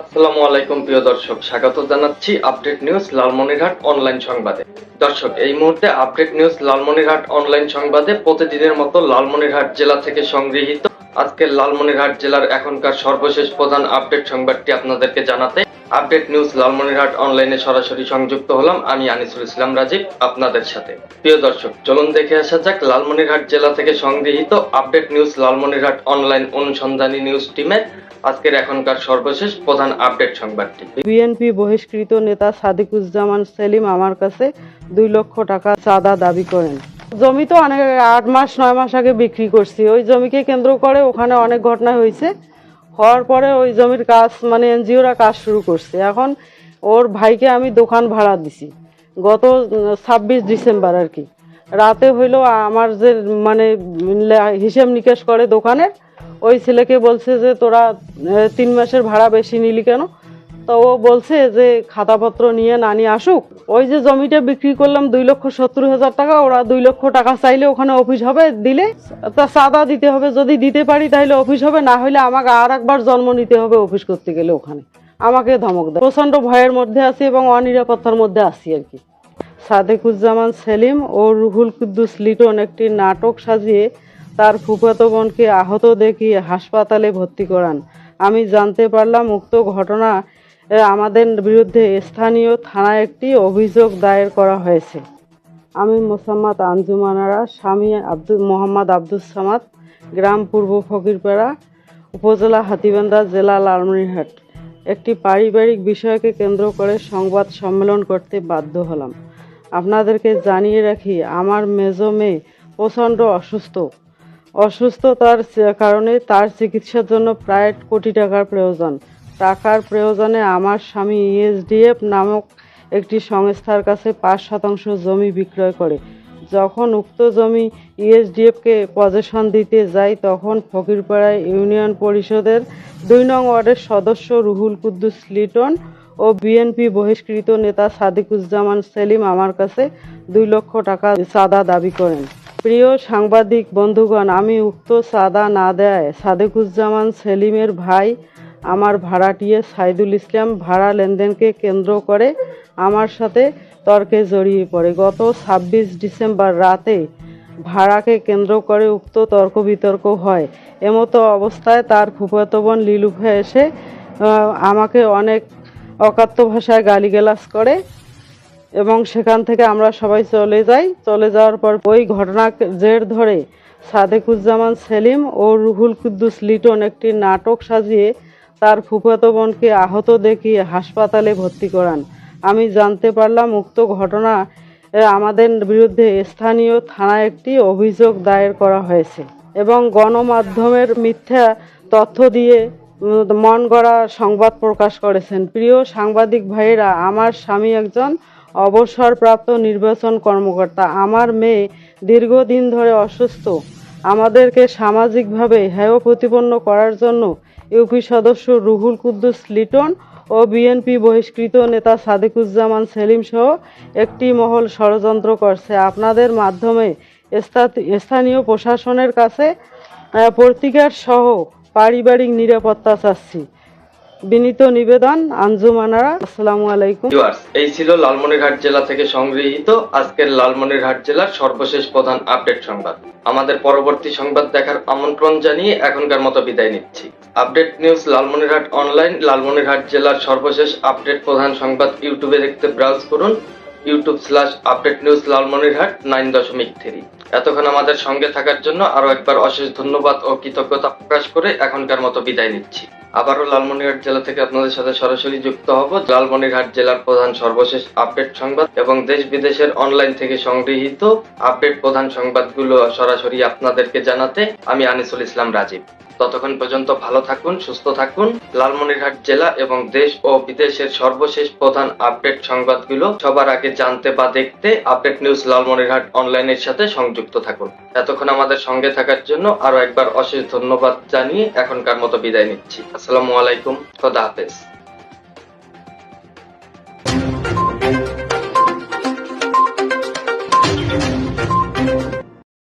আসসালামু আলাইকুম, প্রিয় দর্শক। স্বাগত জানাচ্ছি আপডেট নিউজ লালমনিরহাট অনলাইন সংবাদে। দর্শক, এই মুহূর্তে আপডেট নিউজ লালমনিরহাট অনলাইন সংবাদে প্রতিদিনের মতো লালমনিরহাট জেলা থেকে সংগৃহীত। আজকে লালমনিরহাট জেলার এখনকার সর্বশেষ প্রধান আপডেট সংবাদটি আপনাদেরকে জানাতে আপডেট নিউজ লালমনিরহাট অনলাইনে সরাসরি সংযুক্ত হলাম আমি আনিসুল ইসলাম রাজীব আপনাদের সাথে। প্রিয় দর্শক, চলুন দেখে আসা যাক লালমনিরহাট জেলা থেকে সংগৃহীত আপডেট নিউজ লালমনিরহাট অনলাইন অনুসন্ধানী নিউজ টিমের আজকের এখনকার সর্বশেষ প্রধান আপডেট সংবাদটি। বিএনপি বহিষ্কৃত নেতা সাদিকুজ্জামান সেলিম আমার কাছে দুই লক্ষ টাকা চাঁদা দাবি করেন। জমি তো অনেক আট মাস, নয় মাস আগে বিক্রি করছি। ওই জমিকে কেন্দ্র করে ওখানে অনেক ঘটনা হয়েছে। হওয়ার পরে ওই জমির কাজ মানে এনজিওরা কাজ শুরু করছে। এখন ওর ভাইকে আমি দোকান ভাড়া দিছি। গত ছাব্বিশ ডিসেম্বর আর কি। রাতে হইল আমার যে মানে হিসেব নিকেশ করে দোকানের, ওই ছেলেকে বলছে যে, তোরা তিন মাসের ভাড়া বেশি নিলি কেন? তো ও বলছে যে খাতাপত্র নিয়ে নানি আসুক। ওই যে জমিটা বিক্রি করলাম দুই লক্ষ সত্তর হাজার টাকা, ওরা দুই লক্ষ টাকা চাইলে ওখানে অফিস হবে, দিলে তা সাদা দিতে হবে। যদি দিতে পারি তাহলে অফিস হবে, না হলে আমাকে আর একবার জন্ম নিতে হবে অফিস করতে গেলে ওখানে। আমাকে ধমক দেয়। প্রচণ্ড ভয়ের মধ্যে আছি এবং অনিরাপত্তার মধ্যে আছি আর কি। সাদেকুজ্জামান সেলিম ও রুহুল কুদ্দুস লিটন একটি নাটক সাজিয়ে তার ফুফাতো বোনকে আহত দেখিয়ে হাসপাতালে ভর্তি করান। আমি জানতে পারলাম, উক্ত ঘটনা আমাদের বিরুদ্ধে স্থানীয় থানায় একটি অভিযোগ দায়ের করা হয়েছে। আমি মোসাম্মদ আঞ্জুমানারা স্বামী আব্দুল, মোহাম্মদ আব্দুল সামাদ, গ্রাম পূর্ব ফকিরপাড়া, উপজেলা হাতিবান্ধা, জেলা লালমনিরহাট। একটি পারিবারিক বিষয়কে কেন্দ্র করে সংবাদ সম্মেলন করতে বাধ্য হলাম। আপনাদেরকে জানিয়ে রাখি, আমার মেজো মেয়ে প্রচণ্ড অসুস্থ। অসুস্থতার কারণে তার চিকিৎসার জন্য প্রায় কোটি টাকার প্রয়োজন। টাকার প্রয়োজনে আমার স্বামী ইএসডিএফ নামক একটি সংস্থার কাছে পাঁচ শতাংশ জমি বিক্রয় করে। যখন উক্ত জমি ইএসডিএফকে পজেশন দিতে যাই তখন ফকিরপাড়ায় ইউনিয়ন পরিষদের দুই নং ওয়ার্ডের সদস্য রুহুল কুদ্দুস লিটন ও বিএনপি বহিষ্কৃত নেতা সাদিকুজ্জামান সেলিম আমার কাছে দুই লক্ষ টাকা চাঁদা দাবি করেন। প্রিয় সাংবাদিক বন্ধুগণ, আমি উক্ত চাঁদা না দেয় সাদেকুজ্জামান সেলিমের ভাই আমার ভাড়াটিয়ে সাইদুল ইসলাম ভাড়া লেনদেনকে কেন্দ্র করে আমার সাথে তর্কে জড়িয়ে পড়ে। গত ছাব্বিশ ডিসেম্বর রাতে ভাড়াকে কেন্দ্র করে উক্ত তর্ক বিতর্ক হয়। এমতো অবস্থায় তার ফুফাতো বোন লিলুফে এসে আমাকে অনেক অকাত্য ভাষায় গালিগালাজ করে এবং সেখান থেকে আমরা সবাই চলে যাই। চলে যাওয়ার পর ওই ঘটনা জের ধরে সাদেকুজ্জামান সেলিম ও রুহুল কুদ্দুস লিটন একটি নাটক সাজিয়ে তার ফুফাতো বোনকে আহত দেখিয়ে হাসপাতালে ভর্তি করান। আমি জানতে পারলাম, উক্ত ঘটনা আমাদের বিরুদ্ধে স্থানীয় থানায় একটি অভিযোগ দায়ের করা হয়েছে এবং গণমাধ্যমের মিথ্যা তথ্য দিয়ে মন গড়া সংবাদ প্রকাশ করেছেন। প্রিয় সাংবাদিক ভাইয়েরা, আমার স্বামী একজন অবসরপ্রাপ্ত নির্বাচন কর্মকর্তা। আমার মেয়ে দীর্ঘদিন ধরে অসুস্থ। আমাদেরকে সামাজিকভাবে হেয় প্রতিপন্ন করার জন্য ইউপি সদস্য রুহুল কুদ্দুস লিটন ও বিএনপি বহিষ্কৃত নেতা সাদেকুজ্জামান সেলিম সহ একটি মহল ষড়যন্ত্র করছে। আপনাদের মাধ্যমে স্থানীয় প্রশাসনের কাছে পত্রিকার সহ পারিবারিক নিরাপত্তা চাচ্ছি। বিনীত নিবেদন আঞ্জুমানারা আসসালামু আলাইকুম। এই ছিল লালমনিরহাট জেলা থেকে সংগৃহীত আজকের লালমনিরহাট জেলার সর্বশেষ প্রধান আপডেট সংবাদ। আমাদের পরবর্তী সংবাদ দেখার আমন্ত্রণ জানিয়ে এখনকার মতো বিদায় নিচ্ছি। Update news Lalmonirhat online, Lalmonirhat জেলার সর্বশেষ আপডেট প্রধান সংবাদ ইউটিউবে দেখতে ব্রাউজ করুন, YouTube slash update news Lalmonirhat nine দশমিক থ্রি। এতক্ষণ আমাদের সঙ্গে থাকার জন্য আরও একবার অশেষ ধন্যবাদ ও কৃতজ্ঞতা প্রকাশ করে এখনকার মতো বিদায় নিচ্ছি। আবারও লালমনিরহাট জেলা থেকে আপনাদের সাথে সরাসরি যুক্ত হব। লালমনিরহাট জেলার প্রধান সর্বশেষ আপডেট সংবাদ এবং দেশ বিদেশের অনলাইন থেকে সংগৃহীত আপডেট প্রধান সংবাদগুলো সরাসরি আপনাদেরকে জানাতে আমি আনিসুল ইসলাম রাজীব। ততক্ষণ পর্যন্ত ভালো থাকুন, সুস্থ থাকুন। লালমনিরহাট জেলা এবং দেশ ও বিদেশের সর্বশেষ প্রধান আপডেট সংবাদগুলো সবার আগে জানতে বা দেখতে আপডেট নিউজ লালমনিরহাট অনলাইনের সাথে সংযুক্ত থাকুন। এতক্ষণ আমাদের সঙ্গে থাকার জন্য আরও একবার অশেষ ধন্যবাদ জানিয়ে এখনকার মতো বিদায় নিচ্ছি। আসসালামু আলাইকুম, খোদা হাফেজ।